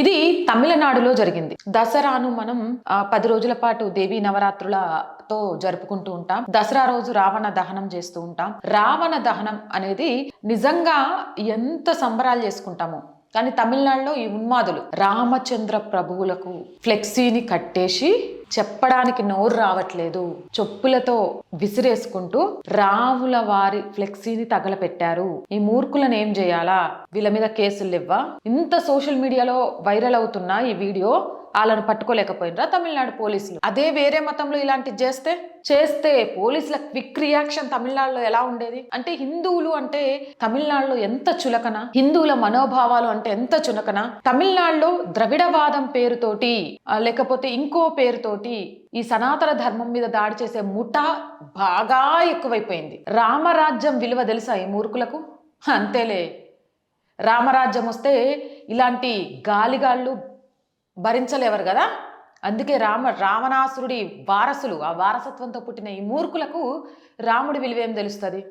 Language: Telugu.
ఇది తమిళనాడులో జరిగింది. దసరాను మనం పది రోజుల పాటు దేవీ నవరాత్రులతో జరుపుకుంటూ ఉంటాం. దసరా రోజు రావణ దహనం చేస్తూ ఉంటాం. రావణ దహనం అనేది నిజంగా ఎంత సంబరాలు చేసుకుంటామో కానీ తమిళనాడులో ఈ ఉన్మాదులు రామచంద్ర ప్రభువులకు ఫ్లెక్సీని కట్టేసి చెప్పడానికి నోరు రావట్లేదు. చొప్పులతో విసిరేసుకుంటూ రాముల వారి ఫ్లెక్సీని తగలపెట్టారు. ఈ మూర్ఖులను ఏం చేయాలా? వీళ్ళ మీద కేసులు ఇవ్వా ఇంత సోషల్ మీడియాలో వైరల్ అవుతున్న ఈ వీడియో వాళ్ళను పట్టుకోలేకపోయినరా తమిళనాడు పోలీసులు? అదే వేరే మతంలో ఇలాంటివి చేస్తే? చేస్తే పోలీసుల క్విక్ రియాక్షన్ తమిళనాడులో ఎలా ఉండేది? అంటే హిందువులు అంటే తమిళనాడులో ఎంత చులకన? హిందువుల మనోభావాలు అంటే ఎంత చులకన? తమిళనాడులో ద్రవిడవాదం పేరుతోటి లేకపోతే ఇంకో పేరుతోటి ఈ సనాతన ధర్మం మీద దాడి చేసే ముఠా బాగా ఎక్కువైపోయింది. రామరాజ్యం విలువ తెలుసా ఈ మూర్ఖులకు? అంతేలే. రామరాజ్యం వస్తే ఇలాంటి గాలిగాళ్ళు భరించలేవరు కదా? అందుకే రామ రావణాసురుడి వారసులు ఆ వారసత్వంతో పుట్టిన ఈ మూర్ఖులకు రాముడి విలువేం తెలుస్తుంది?